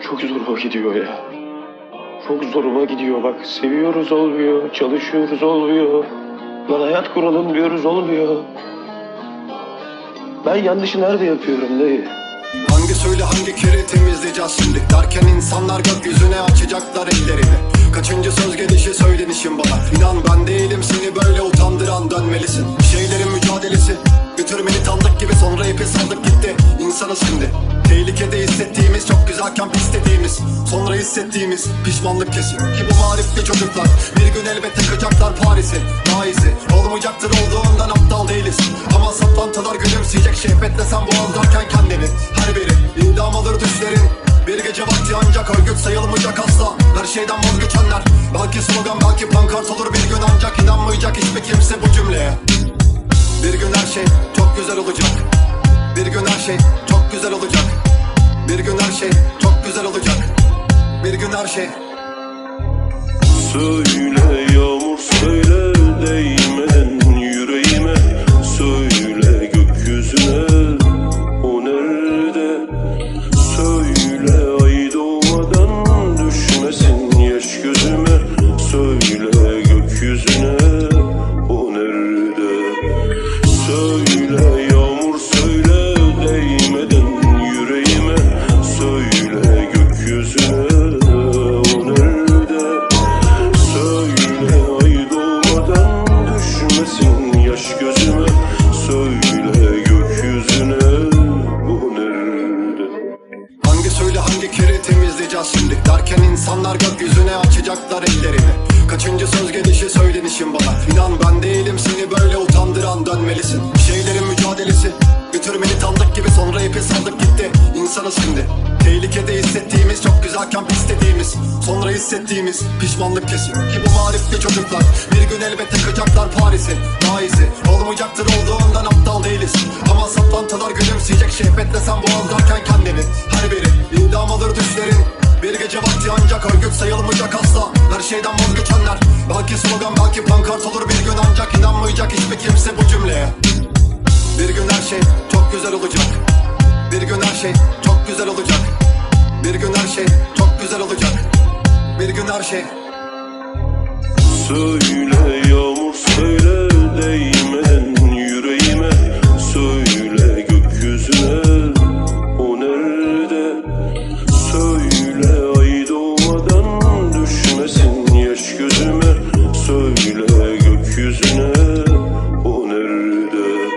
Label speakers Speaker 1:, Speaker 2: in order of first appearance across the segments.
Speaker 1: çok zoruma gidiyor ya. Çok zoruma gidiyor bak. Seviyoruz olmuyor, çalışıyoruz olmuyor. Lan hayat kuralım diyoruz olmuyor. Ben yanlışı nerede yapıyorum dayı?
Speaker 2: Hangi söyle hangi kere temizleyeceğiz şimdi Derken insanlar gökyüzüne açacaklar ellerini Kaçıncı söz gelişi söylenişim bana İnan ben değilim seni böyle utandıran dönmelisin Bir şeylerin mücadelesi Götürmeni tanıdık gibi sonra ipi saldık gitti İnsanız şimdi Tehlikede hissettiğimiz çok güzelken pis dediğimiz Sonra hissettiğimiz pişmanlık kesin. Ki bu marifli çocuklar bir gün elbet takacaklar Paris'i iyisi olmayacaktır olduğundan aptal değiliz. Ama saplantılar gülümseyecek şehvetle sen boğazlarken kendini. Her biri idam alır düşlerin bir gece vakti ancak örgüt sayılmayacak asla. Her şeyden vazgeçenler Belki slogan belki pankart olur. Bir gün ancak inanmayacak hiçbir kimse bu cümleye. Bir gün her şey çok güzel olacak. Bir gün her şey çok güzel olacak. Bir gün her şey olacak. Bir gün her şey
Speaker 3: Söyle
Speaker 2: hangi kere temizleyeceğiz şimdi Derken insanlar gökyüzüne açacaklar ellerini. Kaçıncı söz gelişi söylenişim bana. İnan ben değilim seni böyle utandıran dönmelisin. Bir şeylerin mücadelesi Götürmeni tanıdık gibi sonra ipi saldık gitti. İnsanız şimdi Tehlikede hissettiğimiz çok güzelken pis dediğimiz Sonra hissettiğimiz pişmanlık kesin. Ki bu marifli çocuklar bir gün elbet takacaklar Paris'i iyisi olmayacaktır olduğundan aptal değiliz. Ama saplantılar gülümseyecek şehvetle sen boğazlarken kendini ancak örgüt sayılmayacak asla. Her şeyden vazgeçenler. Belki slogan belki pankart olur. Bir gün ancak inanmayacak hiçbir kimse bu cümleye. Bir gün her şey çok güzel olacak. Bir gün her şey çok güzel olacak. Bir gün her şey çok güzel olacak. Bir gün her şey.
Speaker 3: Söyle değme Söyle gökyüzüne o nerede?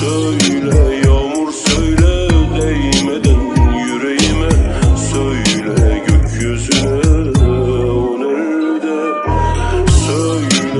Speaker 3: Söyle ya